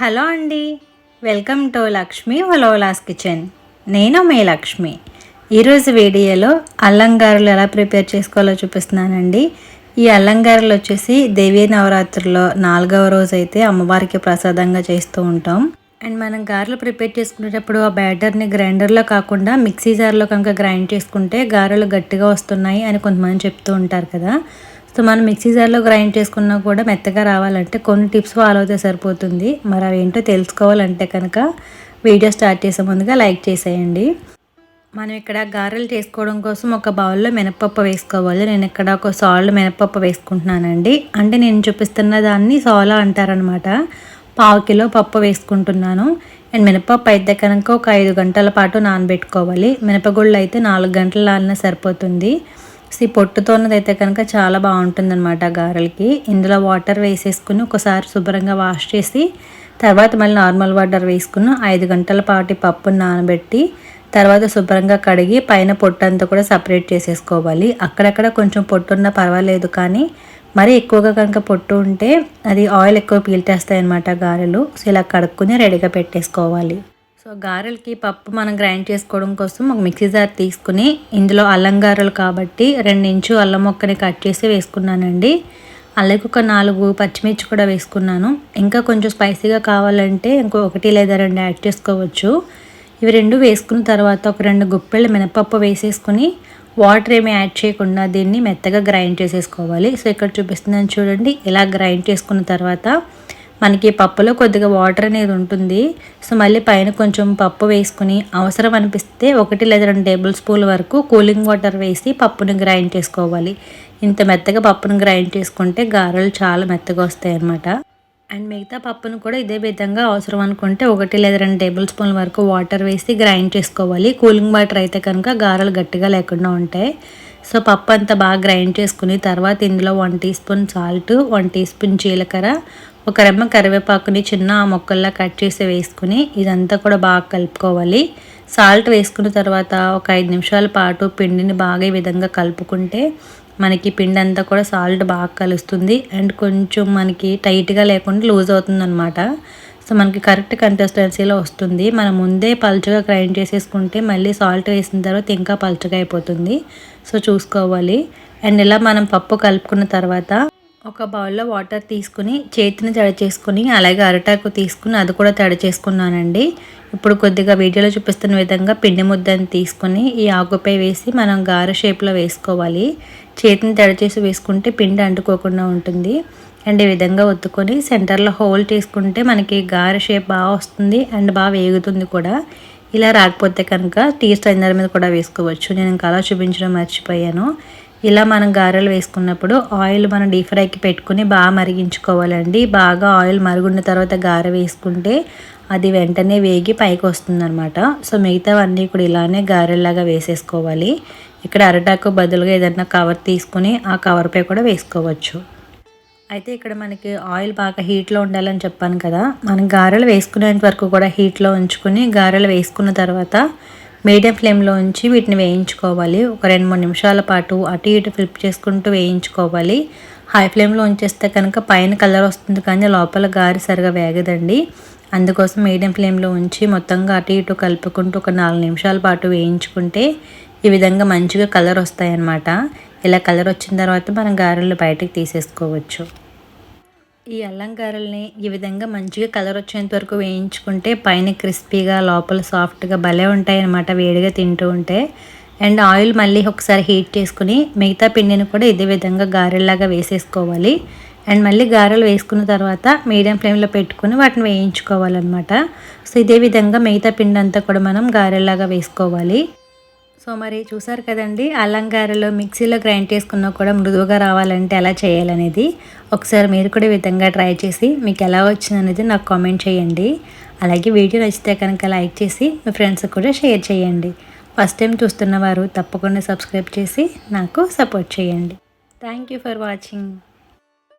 Hello అండి. Welcome to Lakshmi వలోలాస్ kitchen. నేను మీ లక్ష్మి. ఈరోజు వీడియోలో అల్లంగారులు ఎలా ప్రిపేర్ చేసుకోవాలో చూపిస్తున్నానండి. ఈ అల్లంగారులు వచ్చేసి దేవీ నవరాత్రుల్లో నాలుగవ రోజు అయితే అమ్మవారికి ప్రసాదంగా చేస్తూ ఉంటాం. అండ్ మనం గారెలు ప్రిపేర్ చేసుకునేటప్పుడు ఆ బ్యాటర్ని గ్రైండర్లో కాకుండా మిక్సీ జార్లో కనుక గ్రైండ్ చేసుకుంటే గారెలు గట్టిగా వస్తున్నాయి అని కొంతమంది చెప్తూ ఉంటారు కదా. సో మనం మిక్సీ జార్లో గ్రైండ్ చేసుకున్నా కూడా మెత్తగా రావాలంటే కొన్ని టిప్స్ ఫాలో అయితే సరిపోతుంది. మరి అవేంటో ఏంటో తెలుసుకోవాలంటే కనుక వీడియో స్టార్ట్ చేసే ముందుగా లైక్ చేసేయండి. మనం ఇక్కడ గారెలు చేసుకోవడం కోసం ఒక బౌల్లో మినపప్పు వేసుకోవాలి. నేను ఇక్కడ ఒక సాల్ట్ మినపప్పు వేసుకుంటున్నానండి. అంటే నేను చూపిస్తున్న దాన్ని సోలా అంటారనమాట. పావు కిలో పప్పు వేసుకుంటున్నాను. అండ్ మినపప్పు అయితే కనుక ఒక ఐదు గంటల పాటు నానబెట్టుకోవాలి. మినపగుళ్ళు అయితే నాలుగు గంటలు నానిన సరిపోతుంది. ఈ పొట్టుతోన్నదైతే కనుక చాలా బాగుంటుంది అనమాట గారెలకి. ఇందులో వాటర్ వేసేసుకుని ఒకసారి శుభ్రంగా వాష్ చేసి తర్వాత మళ్ళీ నార్మల్ వాటర్ వేసుకుని ఐదు గంటల పాటు పప్పును నానబెట్టి తర్వాత శుభ్రంగా కడిగి పైన పొట్టు అంతా కూడా సపరేట్ చేసేసుకోవాలి. అక్కడక్కడ కొంచెం పొట్టు ఉన్నా పర్వాలేదు కానీ మరీ ఎక్కువగా కనుక పొట్టు ఉంటే అది ఆయిల్ ఎక్కువ పీల్చేస్తాయి అనమాట గారెలు. సో ఇలా కడుక్కుని రెడీగా పెట్టేసుకోవాలి. సో గారెలకి పప్పు మనం గ్రైండ్ చేసుకోవడం కోసం ఒక మిక్సీ జార్ తీసుకుని ఇందులో అల్లం గారెలు కాబట్టి రెండించు అల్లం మొక్కని కట్ చేసి వేసుకున్నానండి. అలాగే ఒక నాలుగు పచ్చిమిర్చి కూడా వేసుకున్నాను. ఇంకా కొంచెం స్పైసీగా కావాలంటే ఇంకో ఒకటి లేదా రెండు యాడ్ చేసుకోవచ్చు. ఇవి రెండు వేసుకున్న తర్వాత ఒక రెండు గుప్పెళ్ళ మినపప్పు వేసేసుకుని వాటర్ ఏమి యాడ్ చేయకుండా దీన్ని మెత్తగా గ్రైండ్ చేసేసుకోవాలి. సో ఇక్కడ చూపిస్తున్నాను చూడండి ఇలా గ్రైండ్ చేసుకున్న తర్వాత మనకి పప్పులో కొద్దిగా వాటర్ అనేది ఉంటుంది. సో మళ్ళీ పైన కొంచెం పప్పు వేసుకుని అవసరం అనిపిస్తే ఒకటి లేదా రెండు టేబుల్ స్పూన్ వరకు కూలింగ్ వాటర్ వేసి పప్పుని గ్రైండ్ చేసుకోవాలి. ఇంత మెత్తగా పప్పును గ్రైండ్ చేసుకుంటే గారెలు చాలా మెత్తగా వస్తాయి అన్నమాట. అండ్ మిగతా పప్పును కూడా ఇదే విధంగా అవసరం అనుకుంటే ఒకటి లేదా రెండు టేబుల్ స్పూన్ వరకు వాటర్ వేసి గ్రైండ్ చేసుకోవాలి. కూలింగ్ వాటర్ అయితే కనుక గారెలు గట్టిగా లేకుండా ఉంటాయి. సో పప్పు అంతా బాగా గ్రైండ్ చేసుకుని తర్వాత ఇందులో one teaspoon salt one teaspoon జీలకర్ర ఒక రెమ్మ కరివేపాకుని చిన్న మొక్కల్లా కట్ చేసి వేసుకుని ఇదంతా కూడా బాగా కలుపుకోవాలి. సాల్ట్ వేసుకున్న తర్వాత ఒక ఐదు నిమిషాల పాటు పిండిని బాగా ఈ విధంగా కలుపుకుంటే మనకి పిండి అంతా కూడా సాల్ట్ బాగా కలుస్తుంది. అండ్ కొంచెం మనకి టైట్గా లేకుండా లూజ్ అవుతుంది అనమాట సో మనకి కరెక్ట్ కన్సిస్టెన్సీలో వస్తుంది. మనం ముందే పలుచగా గ్రైండ్ చేసేసుకుంటే మళ్ళీ సాల్ట్ వేసిన తర్వాత ఇంకా పలుచగా అయిపోతుంది. సో చూసుకోవాలి. అండ్ ఇలా మనం పప్పు కలుపుకున్న తర్వాత ఒక బౌల్లో వాటర్ తీసుకుని చేతిని తడి చేసుకుని అలాగే అరటాకు తీసుకుని అది కూడా తడి చేసుకున్నానండి. ఇప్పుడు కొద్దిగా వీడియోలో చూపిస్తున్న విధంగా పిండి ముద్దని తీసుకుని ఈ ఆకుపై వేసి మనం గార షేప్లో వేసుకోవాలి. చేతిని తడి చేసి వేసుకుంటే పిండి అంటుకోకుండా ఉంటుంది. అండ్ ఈ విధంగా ఒత్తుకొని సెంటర్లో హోల్ తీసుకుంటే మనకి గారె షేప్ బాగా వస్తుంది అండ్ బాగా వేగుతుంది కూడా. ఇలా రాకపోతే కనుక టీ స్టైనర్ మీద కూడా వేసుకోవచ్చు. నేను ఇంకా అలా చూపించడం మర్చిపోయాను. ఇలా మనం గారెలు వేసుకున్నప్పుడు ఆయిల్ మనం డీప్ ఫ్రైకి పెట్టుకుని బాగా మరిగించుకోవాలండి. బాగా ఆయిల్ మరుగున్న తర్వాత గారె వేసుకుంటే అది వెంటనే వేగి పైకి వస్తుందన్నమాట. సో మిగతావన్నీ కూడా ఇలానే గారెల్లాగా వేసేసుకోవాలి. ఇక్కడ అరటాకు బదులుగా ఏదైనా కవర్ తీసుకుని ఆ కవర్పై కూడా వేసుకోవచ్చు. అయితే ఇక్కడ మనకి ఆయిల్ బాగా హీట్లో ఉండాలని చెప్పాను కదా మనం గారెలు వేసుకునేంత వరకు కూడా హీట్లో ఉంచుకుని గారెలు వేసుకున్న తర్వాత మీడియం ఫ్లేమ్లో ఉంచి వీటిని వేయించుకోవాలి. ఒక రెండు మూడు నిమిషాల పాటు అటు ఇటు ఫ్లిప్ చేసుకుంటూ వేయించుకోవాలి. హై ఫ్లేమ్లో ఉంచేస్తే కనుక పైన కలర్ వస్తుంది కానీ లోపల గారి సరిగా వేగదండి. అందుకోసం మీడియం ఫ్లేమ్లో ఉంచి మొత్తంగా అటు ఇటు కలుపుకుంటూ ఒక నాలుగు నిమిషాల పాటు వేయించుకుంటే ఈ విధంగా మంచిగా కలర్ వస్తాయన్నమాట. ఇలా కలర్ వచ్చిన తర్వాత మనం గారెలు బయటకు తీసేసుకోవచ్చు. ఈ అల్లం గారెల్ని ఈ విధంగా మంచిగా కలర్ వచ్చేంత వరకు వేయించుకుంటే పైన క్రిస్పీగా లోపల సాఫ్ట్గా భలే ఉంటాయి అన్నమాట వేడిగా తింటూ ఉంటే. అండ్ ఆయిల్ మళ్ళీ ఒకసారి హీట్ చేసుకుని మిగతా పిండిని కూడా ఇదే విధంగా గారెల్లాగా వేసేసుకోవాలి. అండ్ మళ్ళీ గారెలు వేసుకున్న తర్వాత మీడియం ఫ్లేమ్లో పెట్టుకుని వాటిని వేయించుకోవాలన్నమాట. సో ఇదే విధంగా మిగతా పిండి అంతా కూడా మనం గారెల్లాగా వేసుకోవాలి. సో మరి చూసారు కదండి అల్లంగారలో మిక్సీలో గ్రైండ్ చేసుకున్నా కూడా మృదువుగా రావాలంటే ఎలా చేయాలనేది ఒకసారి మీరు కూడా విధంగా ట్రై చేసి మీకు ఎలా వచ్చిందనేది నాకు కామెంట్ చేయండి. అలాగే వీడియో నచ్చితే కనుక లైక్ చేసి మీ ఫ్రెండ్స్కి కూడా షేర్ చేయండి. ఫస్ట్ టైం చూస్తున్న వారు తప్పకుండా సబ్స్క్రైబ్ చేసి నాకు సపోర్ట్ చేయండి. Thank you for watching.